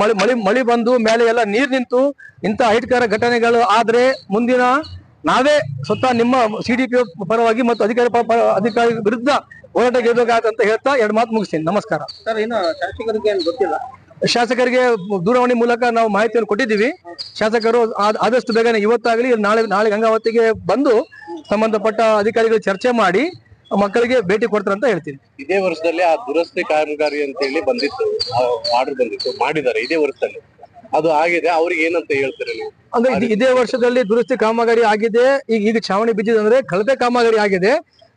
ಮಳೆ ಮಳೆ ಮಳೆ ಬಂದು ಮೇಲೆ ಎಲ್ಲ ನೀರ್ ನಿಂತು ಇಂಥ ಅಹಿತಕರ ಘಟನೆಗಳು ಆದ್ರೆ ಮುಂದಿನ ನಾವೇ ಸ್ವತಃ ನಿಮ್ಮ ಸಿಡಿಪಿ ಪರವಾಗಿ ಮತ್ತು ಅಧಿಕಾರಿ ಅಧಿಕಾರಿ ವಿರುದ್ಧ ಹೋರಾಟ ಅಂತ ಹೇಳ್ತಾ ಎರಡು ಮಾತು ಮುಗಿಸ್ತೀನಿ. ನಮಸ್ಕಾರ. ಸರ್ ಇನ್ನು ಶಾಸಕರಿಗೆ ಏನು ಗೊತ್ತಿಲ್ಲ? ಶಾಸಕರಿಗೆ ದೂರವಾಣಿ ಮೂಲಕ ನಾವು ಮಾಹಿತಿಯನ್ನು ಕೊಟ್ಟಿದ್ದೀವಿ. ಶಾಸಕರು ಆದ್- ಆದಷ್ಟು ಬೇಗನೆ ಇವತ್ತಾಗಲಿ ನಾಳೆ ನಾಳೆ ಗಂಗಾವತಿಗೆ ಬಂದು ಸಂಬಂಧಪಟ್ಟ ಅಧಿಕಾರಿಗಳು ಚರ್ಚೆ ಮಾಡಿ ಮಕ್ಕಳಿಗೆ ಭೇಟಿ ಕೊಡ್ತಾರೆ ಅಂತ ಹೇಳ್ತೀನಿ. ಇದೇ ವರ್ಷದಲ್ಲಿ ಆ ದುರಸ್ತಿ ಕಾಮಗಾರಿ ಅಂತ ಹೇಳಿ ಬಂದಿತ್ತು ಆರ್ಡರ್ ಬಂದಿತ್ತು. ಮಾಡಿದ್ದಾರೆ ಇದೇ ವರ್ಷದಲ್ಲಿ. ಅದು ಆಗಿದೆ. ಅವ್ರಿಗೆ ಏನಂತ ಹೇಳ್ತಾರೆ ನೀವು? ಅಂದ್ರೆ ಇದೇ ವರ್ಷದಲ್ಲಿ ದುರಸ್ತಿ ಕಾಮಗಾರಿ ಆಗಿದೆ. ಈಗ ಈಗ ಛಾವಣಿ ಬಿದ್ದಿದೆ ಅಂದ್ರೆ ಕಳಪೆ ಕಾಮಗಾರಿ ಆಗಿದೆ.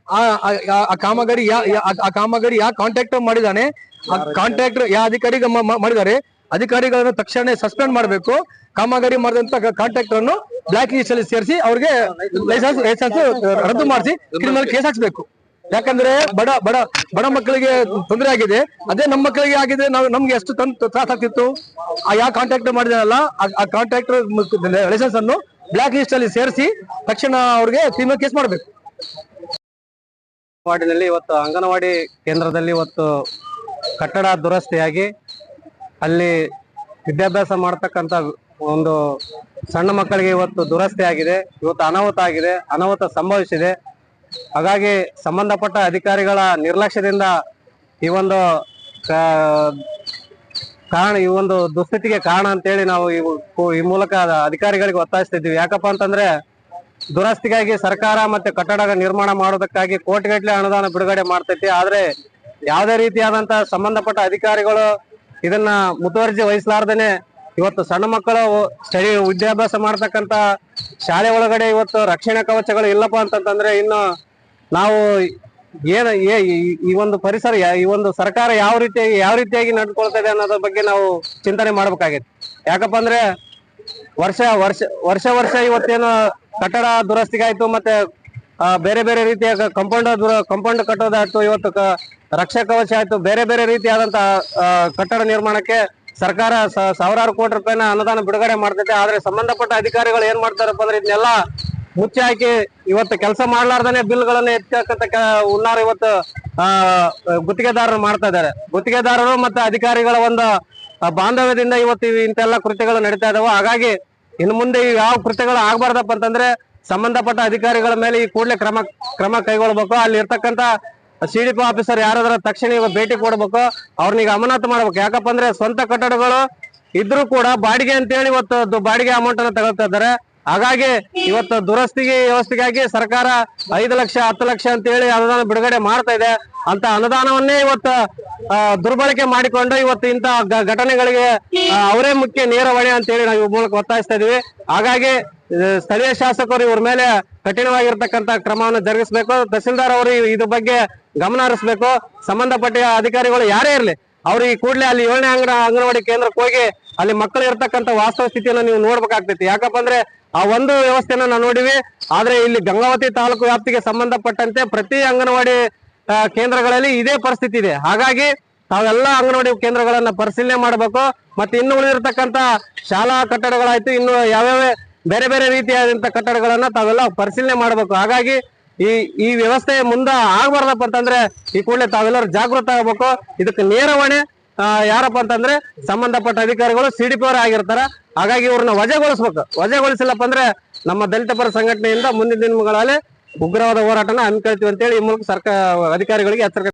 ಆ ಕಾಮಗಾರಿ ಯಾ ಯಾ- ಆ- ಕಾಮಗಾರಿ ಯಾವ ಕಾಂಟ್ರಾಕ್ಟರ್ ಮಾಡಿದಾನೆ ಆ ಕಾಂಟ್ರಾಕ್ಟರ್ ಯಾವ ಅಧಿಕಾರಿ ಮಾಡಿದಾರೆ ಮಾಡಿದ್ದಾರೆ? ಅಧಿಕಾರಿಗಳನ್ನು ತಕ್ಷಣ ಸಸ್ಪೆಂಡ್ ಮಾಡಬೇಕು. ಕಾಮಗಾರಿ ಮಾಡಿದಂತ ಕಾಂಟ್ರಾಕ್ಟರ್ ಅನ್ನು ಬ್ಲಾಕ್ ಲಿಸ್ಟ್ ಅಲ್ಲಿ ಸೇರಿಸಿ ಅವ್ರಿಗೆ ಲೈಸೆನ್ಸ್ ಲೈಸೆನ್ಸ್ ರದ್ದು ಮಾಡಿಸಿ ಕ್ರಿಮಿನಲ್ ಕೇಸ್ ಹಾಕ್ಸ್ಬೇಕು. ಯಾಕಂದ್ರೆ ಬಡ ಬಡ ಬಡ ಮಕ್ಕಳಿಗೆ ತೊಂದರೆ ಆಗಿದೆ. ಅದೇ ನಮ್ಮ ಮಕ್ಕಳಿಗೆ ಆಗಿದೆ ನಾವು ನಮ್ಗೆ ಎಷ್ಟು ತ್ರಾಸ ಆಗ್ತಿತ್ತು? ಆ ಯಾವ ಕಾಂಟ್ರಾಕ್ಟರ್ ಮಾಡಿದಾನಲ್ಲ ಆ- ಆ ಕಾಂಟ್ರಾಕ್ಟರ್ ಲೈಸೆನ್ಸ್ ಅನ್ನು ಬ್ಲಾಕ್ ಲಿಸ್ಟ್ ಅಲ್ಲಿ ಸೇರಿಸಿ ತಕ್ಷಣ ಅವ್ರಿಗೆ ಕ್ರಿಮಿನಲ್ ಕೇಸ್ ಮಾಡಬೇಕು. ವಾರ್ಡಿನಲ್ಲಿ ಇವತ್ತು ಅಂಗನವಾಡಿ ಕೇಂದ್ರದಲ್ಲಿ ಇವತ್ತು ಕಟ್ಟಡ ದುರಸ್ತಿಯಾಗಿ ಅಲ್ಲಿ ವಿದ್ಯಾಭ್ಯಾಸ ಮಾಡ್ತಕ್ಕಂಥ ಒಂದು ಸಣ್ಣ ಮಕ್ಕಳಿಗೆ ಇವತ್ತು ದುರಸ್ತಿ ಆಗಿದೆ. ಇವತ್ತು ಅನಾಹುತ ಆಗಿದೆ, ಅನಾಹುತ ಸಂಭವಿಸಿದೆ. ಹಾಗಾಗಿ ಸಂಬಂಧಪಟ್ಟ ಅಧಿಕಾರಿಗಳ ನಿರ್ಲಕ್ಷ್ಯದಿಂದ ಈ ಒಂದು ಕಾರಣ, ಈ ಒಂದು ದುಸ್ಥಿತಿಗೆ ಕಾರಣ ಅಂತೇಳಿ ನಾವು ಈ ಮೂಲಕ ಅಧಿಕಾರಿಗಳಿಗೆ ಒತ್ತಾಯಿಸ್ತಿದ್ವಿ. ಯಾಕಪ್ಪ ಅಂತಂದ್ರೆ ದುರಸ್ತಿಗಾಗಿ ಸರ್ಕಾರ ಮತ್ತೆ ಕಟ್ಟಡ ನಿರ್ಮಾಣ ಮಾಡೋದಕ್ಕಾಗಿ ಕೋಟಿಗಟ್ಟಲೆ ಅನುದಾನ ಬಿಡುಗಡೆ ಮಾಡ್ತೈತಿ. ಆದ್ರೆ ಯಾವುದೇ ರೀತಿಯಾದಂತಹ ಸಂಬಂಧಪಟ್ಟ ಅಧಿಕಾರಿಗಳು ಇದನ್ನ ಮುತುವರ್ಜಿ ವಹಿಸಲಾರ್ದೇನೆ ಇವತ್ತು ಸಣ್ಣ ಮಕ್ಕಳು ಸ್ಟಡಿ ವಿದ್ಯಾಭ್ಯಾಸ ಮಾಡ್ತಕ್ಕಂತ ಶಾಲೆ ಒಳಗಡೆ ಇವತ್ತು ರಕ್ಷಣಾ ಕವಚಗಳು ಇಲ್ಲಪ್ಪ ಅಂತಂತಂದ್ರೆ ಇನ್ನು ನಾವು ಏನ ಈ- ಒಂದು ಪರಿಸರ ಈ ಒಂದು ಸರ್ಕಾರ ಯಾವ ರೀತಿಯಾಗಿ ಯಾವ ರೀತಿಯಾಗಿ ನಡ್ಕೊಳ್ತಾ ಇದೆ ಅನ್ನೋದ್ರ ಬಗ್ಗೆ ನಾವು ಚಿಂತನೆ ಮಾಡ್ಬೇಕಾಗೈತಿ. ಯಾಕಪ್ಪ ಅಂದ್ರೆ ವರ್ಷ ವರ್ಷ ವರ್ಷ ವರ್ಷ ಇವತ್ತೇನು ಕಟ್ಟಡ ದುರಸ್ತಿಗಾಯ್ತು ಮತ್ತೆ ಬೇರೆ ಬೇರೆ ರೀತಿಯ ಕಂಪೌಂಡ್ ಕಂಪೌಂಡ್ ಕಟ್ಟೋದಾಯ್ತು ಇವತ್ತು ರಕ್ಷಾ ಕವಚ ಆಯ್ತು, ಬೇರೆ ಬೇರೆ ರೀತಿಯಾದಂತ ಕಟ್ಟಡ ನಿರ್ಮಾಣಕ್ಕೆ ಸರ್ಕಾರ ಸಾವಿರಾರು ಕೋಟಿ ರೂಪಾಯಿನ ಅನುದಾನ ಬಿಡುಗಡೆ ಮಾಡ್ತೈತೆ. ಆದ್ರೆ ಸಂಬಂಧಪಟ್ಟ ಅಧಿಕಾರಿಗಳು ಏನ್ ಮಾಡ್ತಾರಪ್ಪ ಅಂದ್ರೆ ಇದನ್ನೆಲ್ಲ ಮುಚ್ಚಿ ಹಾಕಿ ಇವತ್ತು ಕೆಲಸ ಮಾಡ್ಲಾರ್ದನೆ ಬಿಲ್ಗಳನ್ನ ಎತ್ತಕ್ಕಂತ ಉನ್ನಾರ ಇವತ್ತು ಗುತ್ತಿಗೆದಾರರು ಮಾಡ್ತಾ ಇದ್ದಾರೆ. ಗುತ್ತಿಗೆದಾರರು ಮತ್ತೆ ಅಧಿಕಾರಿಗಳ ಒಂದು ಬಾಂಧವ್ಯದಿಂದ ಇವತ್ತು ಇವು ಇಂತೆಲ್ಲ ಕೃತ್ಯಗಳು ನಡೀತಾ ಇದಾವೆ. ಹಾಗಾಗಿ ಇನ್ನು ಮುಂದೆ ಯಾವ ಕೃತ್ಯಗಳು ಆಗ್ಬಾರ್ದಪ್ಪ ಅಂತಂದ್ರೆ ಸಂಬಂಧಪಟ್ಟ ಅಧಿಕಾರಿಗಳ ಮೇಲೆ ಈ ಕೂಡಲೇ ಕ್ರಮ ಕ್ರಮ ಕೈಗೊಳ್ಬೇಕು. ಅಲ್ಲಿ ಇರ್ತಕ್ಕಂತ ಸಿ ಡಿ ಪಿ ಆಫೀಸರ್ ಯಾರಾದ್ರೂ ತಕ್ಷಣ ಇವಾಗ ಭೇಟಿ ಕೊಡ್ಬೇಕು. ಅವ್ರನ್ನೀಗ ಅಮಾನತು ಮಾಡ್ಬೇಕು. ಯಾಕಪ್ಪ ಅಂದ್ರೆ ಸ್ವಂತ ಕಟ್ಟಡಗಳು ಇದ್ರೂ ಕೂಡ ಬಾಡಿಗೆ ಅಂತೇಳಿ ಇವತ್ತು ಬಾಡಿಗೆ ಅಮೌಂಟ್ ಅನ್ನ ತಗೊಳ್ತಾ ಇದ್ದಾರೆ. ಹಾಗಾಗಿ ಇವತ್ತು ದುರಸ್ತಿಗೆ, ವ್ಯವಸ್ಥೆಗಾಗಿ ಸರ್ಕಾರ ಐದು ಲಕ್ಷ, ಹತ್ತು ಲಕ್ಷ ಅಂತ ಹೇಳಿ ಅನುದಾನ ಬಿಡುಗಡೆ ಮಾಡ್ತಾ ಇದೆ. ಅಂತ ಅನುದಾನವನ್ನೇ ಇವತ್ತು ದುರ್ಬಳಕೆ ಮಾಡಿಕೊಂಡು ಇವತ್ತು ಇಂತಹ ಘಟನೆಗಳಿಗೆ ಅವರೇ ಮುಖ್ಯ ನೇರ ಹೊಣೆ ಅಂತೇಳಿ ನಾವು ಈ ಮೂಲಕ ಒತ್ತಾಯಿಸ್ತಾ ಇದೀವಿ. ಹಾಗಾಗಿ ಸ್ಥಳೀಯ ಶಾಸಕರು ಇವ್ರ ಮೇಲೆ ಕಠಿಣವಾಗಿರ್ತಕ್ಕಂತ ಕ್ರಮವನ್ನು ಜರುಗಿಸಬೇಕು. ತಹಸೀಲ್ದಾರ್ ಅವರು ಇದ್ರ ಬಗ್ಗೆ ಗಮನ ಹರಿಸಬೇಕು. ಸಂಬಂಧಪಟ್ಟ ಅಧಿಕಾರಿಗಳು ಯಾರೇ ಇರಲಿ, ಅವ್ರು ಈ ಕೂಡಲೇ ಅಲ್ಲಿ ಏಳನೇ ಅಂಗನ ಅಂಗನವಾಡಿ ಕೇಂದ್ರಕ್ಕೆ ಹೋಗಿ ಅಲ್ಲಿ ಮಕ್ಕಳು ಇರ್ತಕ್ಕಂಥ ವಾಸ್ತವ ಸ್ಥಿತಿಯನ್ನು ನೀವು ನೋಡ್ಬೇಕಾಗ್ತೈತಿ. ಯಾಕಪ್ಪ ಅಂದ್ರೆ ಆ ಒಂದು ವ್ಯವಸ್ಥೆನ ನಾವು ನೋಡಿವಿ. ಆದ್ರೆ ಇಲ್ಲಿ ಗಂಗಾವತಿ ತಾಲೂಕು ವ್ಯಾಪ್ತಿಗೆ ಸಂಬಂಧಪಟ್ಟಂತೆ ಪ್ರತಿ ಅಂಗನವಾಡಿ ಕೇಂದ್ರಗಳಲ್ಲಿ ಇದೇ ಪರಿಸ್ಥಿತಿ ಇದೆ. ಹಾಗಾಗಿ ತಾವೆಲ್ಲ ಅಂಗನವಾಡಿ ಕೇಂದ್ರಗಳನ್ನ ಪರಿಶೀಲನೆ ಮಾಡಬೇಕು. ಮತ್ತೆ ಇನ್ನು ಉಳಿದಿರ್ತಕ್ಕಂತ ಶಾಲಾ ಕಟ್ಟಡಗಳಾಯ್ತು, ಇನ್ನು ಯಾವ್ಯಾವ ಬೇರೆ ಬೇರೆ ರೀತಿಯಾದಂತ ಕಟ್ಟಡಗಳನ್ನ ತಾವೆಲ್ಲ ಪರಿಶೀಲನೆ ಮಾಡಬೇಕು. ಹಾಗಾಗಿ ಈ ಈ ವ್ಯವಸ್ಥೆ ಮುಂದೆ ಆಗ್ಬಾರ್ದಪ್ಪ ಅಂತಂದ್ರೆ ಈ ಕೂಡಲೇ ತಾವೆಲ್ಲರೂ ಜಾಗೃತ ಆಗಬೇಕು. ಇದಕ್ಕೆ ನೇರವಣೆ ಯಾರಪ್ಪ ಅಂತಂದ್ರೆ ಸಂಬಂಧಪಟ್ಟ ಅಧಿಕಾರಿಗಳು ಸಿ ಡಿ ಆಗಿರ್ತಾರ. ಹಾಗಾಗಿ ಇವ್ರನ್ನ ವಜೆಗೊಳಿಸ್ಬೇಕು. ವಜೆಗೊಳಿಸಿಲ್ಲಪ್ಪ ಅಂದ್ರೆ ನಮ್ಮ ದಲಿತ ಪರ ಸಂಘಟನೆಯಿಂದ ಮುಂದಿನ ದಿನಗಳಲ್ಲಿ ಉಗ್ರವಾದ ಹೋರಾಟನ ಹಮ್ಮಿಕೊಳ್ತೀವಿ ಅಂತೇಳಿ ಈ ಮೂಲಕ ಸರ್ಕಾರ ಅಧಿಕಾರಿಗಳಿಗೆ ಎಚ್ಚರಿಕೆ